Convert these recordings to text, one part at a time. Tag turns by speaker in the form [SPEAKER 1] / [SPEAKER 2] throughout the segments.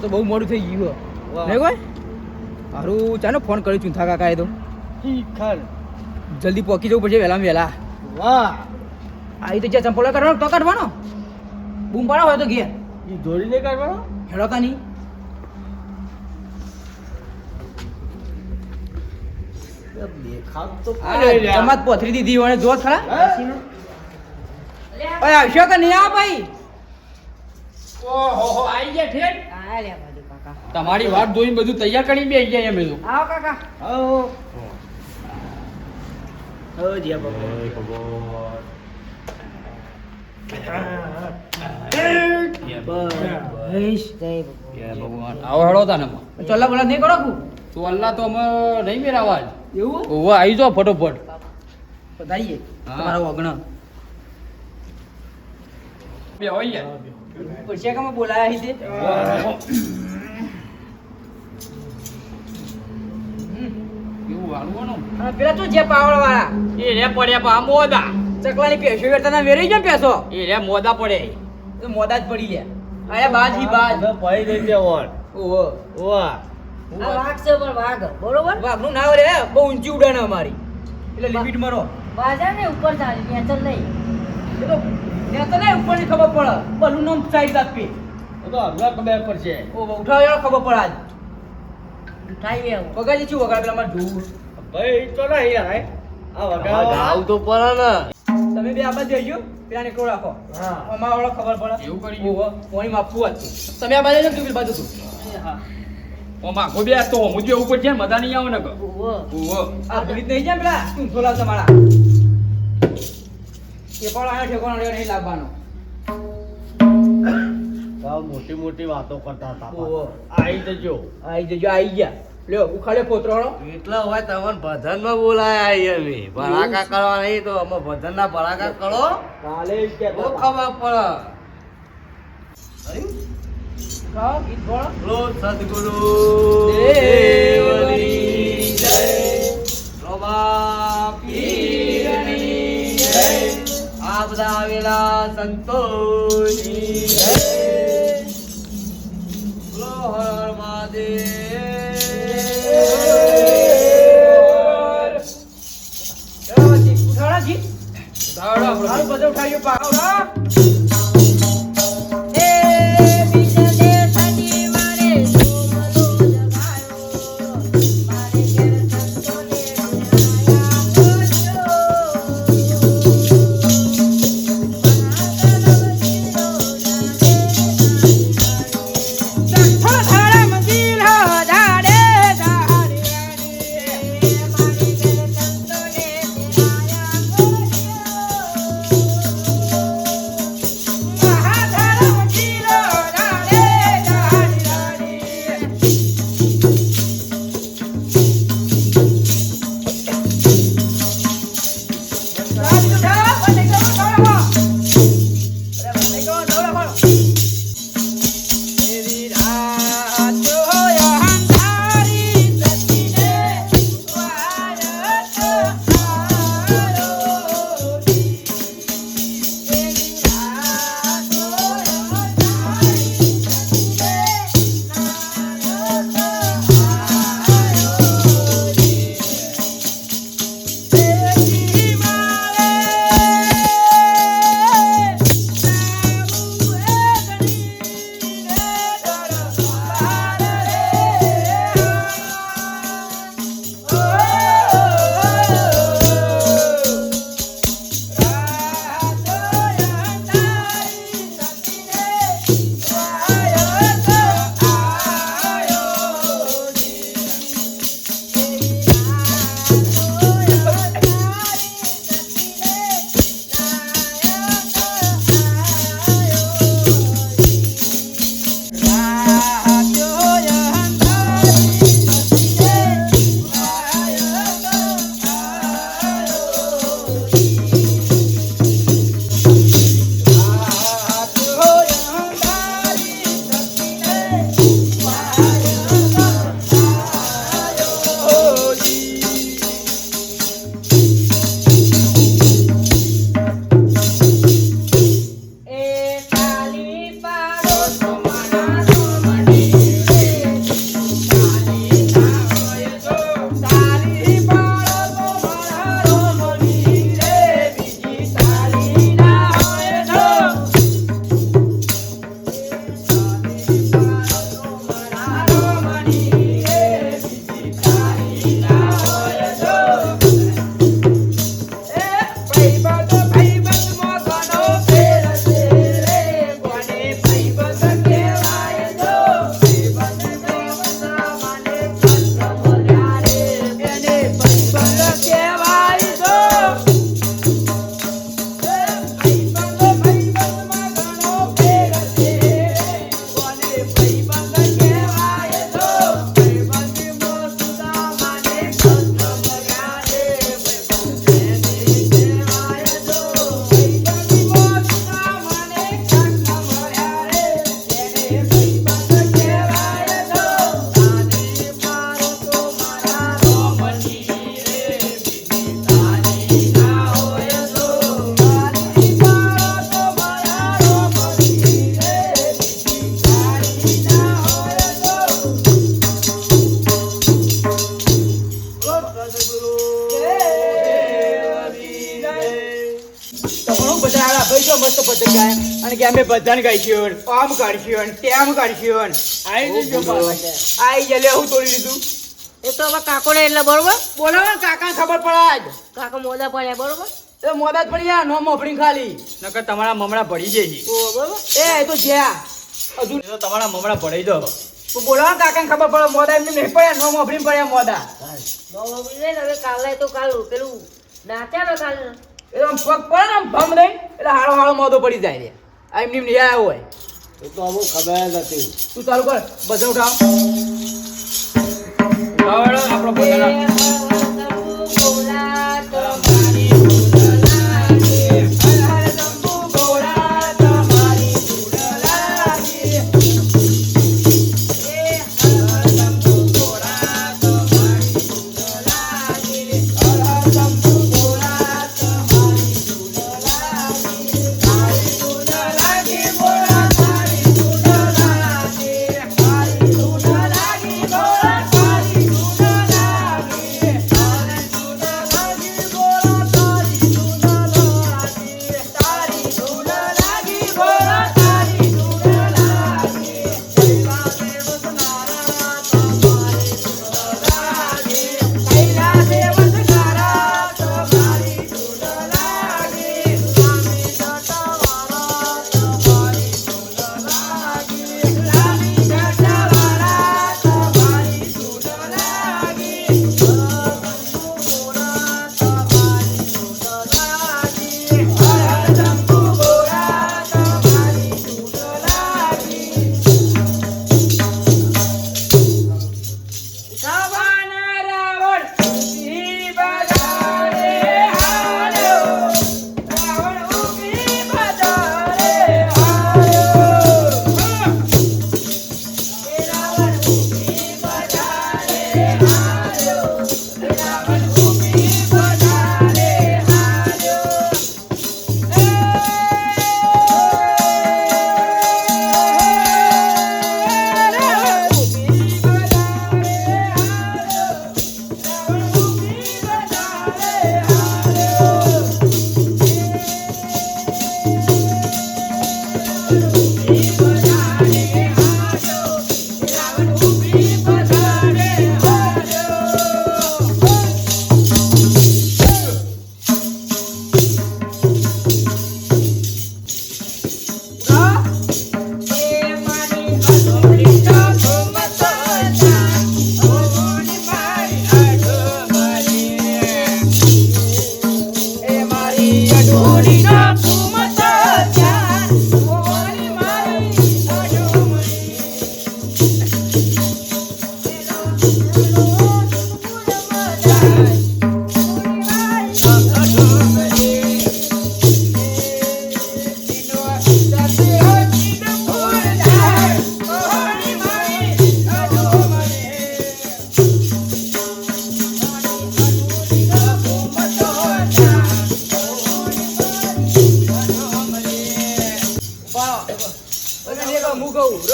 [SPEAKER 1] તો બહુ મોડું થઈ ગયું. નહીં કોઈ હારું ચાલો ફોન કર્યો ચૂંથા એ તો. જલ્દી પહોંચી જવું પડશે વહેલા વહેલા.
[SPEAKER 2] વાહ.
[SPEAKER 1] આવી તો જ્યાં ચંપોલા કરવાનો તો કાઢવાનો. બૂમ પાડો હોય તો ઘેર.
[SPEAKER 2] ઈ જોડીને કાઢવાનો?
[SPEAKER 1] હેડો કા નહીં
[SPEAKER 2] દેખાત તો
[SPEAKER 1] આ જમાત પોથરી દીધી હોય જો ખરા. આવશો કે નહીં આવ ભાઈ?
[SPEAKER 3] ઓહો આઈ ગયા ઠેઠ?
[SPEAKER 1] આલ્યા બાજુ કાકા.
[SPEAKER 3] તમારી વાત જોઈને બધું તૈયાર કરી બે ગયા અમે તો
[SPEAKER 1] આવો કાકા.
[SPEAKER 2] આવો. આવો જીયા બાપા. બસ.
[SPEAKER 3] આવો હેડો તાને
[SPEAKER 1] ચોલા બોલા નહીં કરો
[SPEAKER 3] તો તો અમે નહીં મેરાવા
[SPEAKER 1] એવું?
[SPEAKER 3] ઓવા આવી જાઓ ફટોફટ. હા.
[SPEAKER 1] તમારો વગણ.
[SPEAKER 3] બે હોય યાર.
[SPEAKER 1] પૂછ્યા કે મેં બોલાયા હી તે પેલા તું જે પાવડ વાળા
[SPEAKER 3] એ રે પડ્યા પા મોદા.
[SPEAKER 1] ચકલાની પેશો વેરતા વેરી ગયા પેસો
[SPEAKER 3] એ રે મોદા પડે.
[SPEAKER 1] તો મોદા જ પડી લે. અરે બાજ હી બાજ.
[SPEAKER 2] હવે પડી દે વોટ.
[SPEAKER 1] ઓહો.
[SPEAKER 2] વાહ.
[SPEAKER 4] આ વાઘ છે પણ વાઘ બરોબર?
[SPEAKER 1] વાઘનું નાવ રે બહુ ઊંચી ઉડાને અમારી. એટલે લિમિટ મારો.
[SPEAKER 4] બાજા ને ઉપર ચાલી નહીં.
[SPEAKER 1] તો ને તો નહીં ઉપરની ખબર પડે. બલૂન નામ સાઈઝ આપી
[SPEAKER 2] તો હમણાં ખબર પડશે
[SPEAKER 1] ઓ ઉઠાવ યાર ખબર પડે આજ.
[SPEAKER 4] ઉઠાઈ આવું
[SPEAKER 1] વગાડી છું વગાડ પેલા મારે
[SPEAKER 2] ભાઈ તો નહીં યાર આ
[SPEAKER 5] આ
[SPEAKER 2] વગાડવા
[SPEAKER 5] ગાવ તો પડે ને.
[SPEAKER 1] તમે બે આબાદ જઈજો પેલા નીકળો રાખો.
[SPEAKER 2] હા.
[SPEAKER 1] અમારા વાળો ખબર પડે.
[SPEAKER 3] એવું કરી
[SPEAKER 1] ઓ પોણી માપવું હતું તમે આ બાજુ તું પેલી બાજુ તું.
[SPEAKER 3] ઓમાં આખો બે તો હું જે ઉપર છે ને મજા નહીં આવે ને.
[SPEAKER 4] ઓ
[SPEAKER 3] ઓ
[SPEAKER 1] આ ભૂલી નહીં જાય પેલા. તું થોલા તમારા. એ પણ આયો ઠેકોનો નહીં લાવવાનો.
[SPEAKER 2] ગાવ મોટી મોટી વાતો કરતા હતા. આઈ જજો.
[SPEAKER 1] આઈ જજો આઈ ગયા. લ્યો ઉખાડે પોતરોણો
[SPEAKER 5] એટલે હોય તમને ભજનમાં બોલાયા આઈ અમે. ભડાકા કરવા નહીં તો અમે ભજન ના ભડાકા કરો.
[SPEAKER 2] કાલે
[SPEAKER 5] બહુ. ખબર પડે.
[SPEAKER 1] ગાઓ ગીત બોલો?
[SPEAKER 5] લો સદગુરુ. સંતોની હર મહાદેવ
[SPEAKER 1] જી ઉઠાડો જી સારું બધું ઉઠાડ્યું પાવડા બધાને ગાઈશું આમ કાઢશું તેમ કાઢશું
[SPEAKER 2] આવી જજો આવી
[SPEAKER 1] આઈ જલે હું તોડી લીધું.
[SPEAKER 3] એ તો હવે કાકો ને એટલે બરોબર?
[SPEAKER 1] બોલાવો કાકા ખબર પડે
[SPEAKER 3] કાકો મોદા પડ્યા બરોબર?
[SPEAKER 1] એ મોદા જ પડી ગયા નો મોફળી ખાલી.
[SPEAKER 4] નકર તમારા મમડા ભળી
[SPEAKER 1] જાય બરોબર? એ તો જ્યાં. હજુ
[SPEAKER 4] તો તમારા મમડા ભળી દો
[SPEAKER 1] તું બોલાવો કાકા ખબર પડે મોદા એમને નહીં પડ્યા નો મોફળી પડ્યા મોદા.
[SPEAKER 3] નો જાય હવે કાલે તો કાલ પેલું નાચ્યા ને કાલે.
[SPEAKER 1] એ આમ પગ પડે ને આમ ભમ નહીં એટલે હાળો હાળો મોદો પડી જાય રે આ એમની નહીં આવ્યો હોય.
[SPEAKER 2] એ તો અમુક ખબર જ હતી
[SPEAKER 1] તું ચાલુ કર. બધા ઉઠાવ.
[SPEAKER 4] આપણો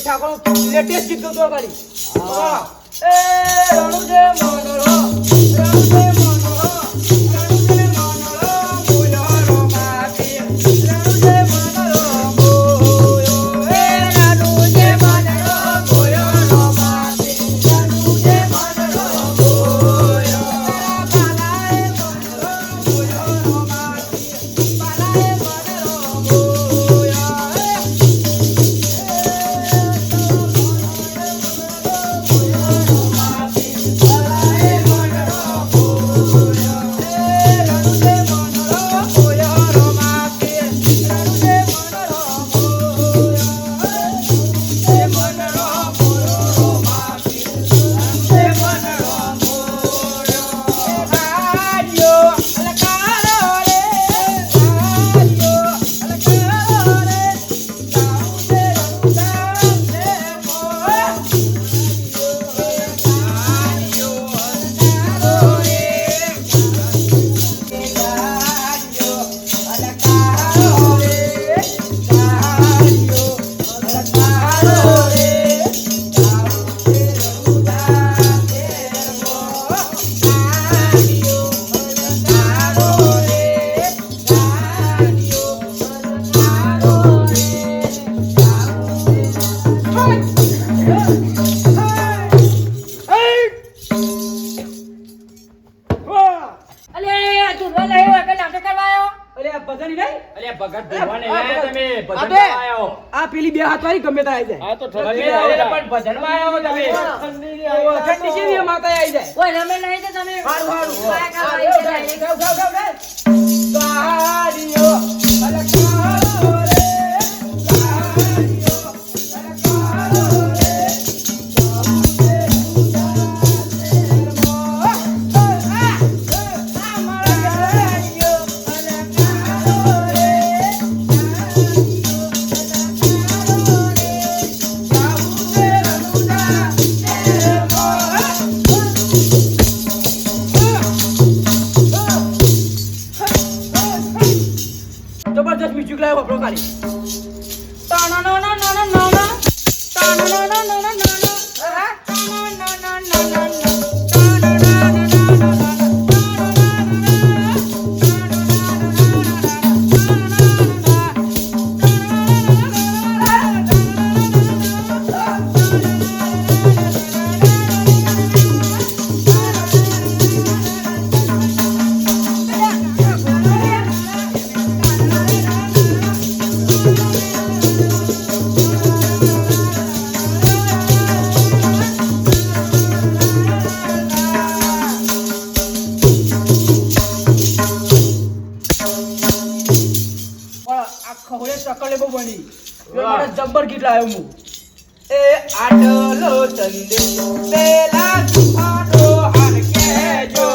[SPEAKER 1] ઠાકોર લેટેસ્ટ ગીત ગતો કરી એ રણુ જે મનોરો આ પેલી બે હાથ વાળી ગમે ત્યાં આવી જાય.
[SPEAKER 2] આ તો
[SPEAKER 4] પણ ભજનમાં તમે.
[SPEAKER 1] ઠંડી છે માતા આવી જાય.
[SPEAKER 3] કોઈ રમે નહીં તો તમે
[SPEAKER 1] હારું, હારું.
[SPEAKER 3] કાયા કાયા
[SPEAKER 1] હા, ગાવ, ગાવ, ગાવ, ગાવ, ગાવ. બહુ બની એ જબ્બર ગીત લાવ્યો હું એ આટલો ચંદે પેલા સુખાડો હાર કેજો.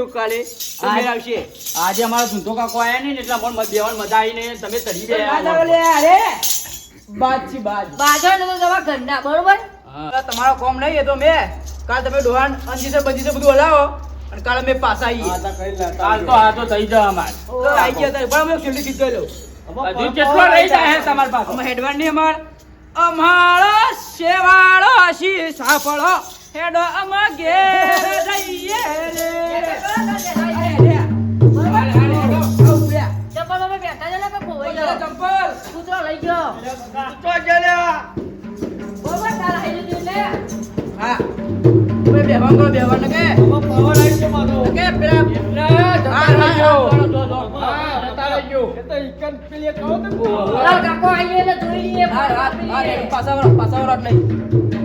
[SPEAKER 1] ડોહા કાલે તો આવશે
[SPEAKER 4] આજે અમારો ધૂંધો કાકો આયા નહીં એટલા પણ દેવાન મજા આવી ને તમે તરી
[SPEAKER 1] લે અરે બાદ છી બાદ
[SPEAKER 3] બાજો. ને તો તમારા ઘરના બરોબર?
[SPEAKER 1] તમારો કોમ નહીં એ તો મેં. કાલ તમે ડોહાન અંજીસે બંજીસે બધું હલાવો અને કાલે મેં પાછા આવીએ.
[SPEAKER 4] કાલ તો આ તો થઈ જાય અમાર.
[SPEAKER 1] તો આવી ગયા તારે. પણ અમે છેલ્લી કીધું લો
[SPEAKER 4] હજુ કેટલો રહી જાય તમારી પાસે
[SPEAKER 1] અમે હેડવાન નહીં અમાર. અમારો શેવાળો શી સાફળો હેડો અમા ઘેર તો જલ્યા.
[SPEAKER 3] બરોબર તાર હાઈ લીધું એટલે.
[SPEAKER 1] હા. તમે બેહવાન કરો બેહવાન કે.
[SPEAKER 2] પાવર આવી છે મારો.
[SPEAKER 1] કે પેલા હા, હા, હા.
[SPEAKER 4] હા, જતા રહેજો.
[SPEAKER 2] એ તો ઈકન પેલી કહો ને
[SPEAKER 3] લાલ કાકો આવીએ એટલે જોઈ લઈએ.
[SPEAKER 1] હા, હા, હા, રે, પાછા વળો, પાછા વળો જ નહીં.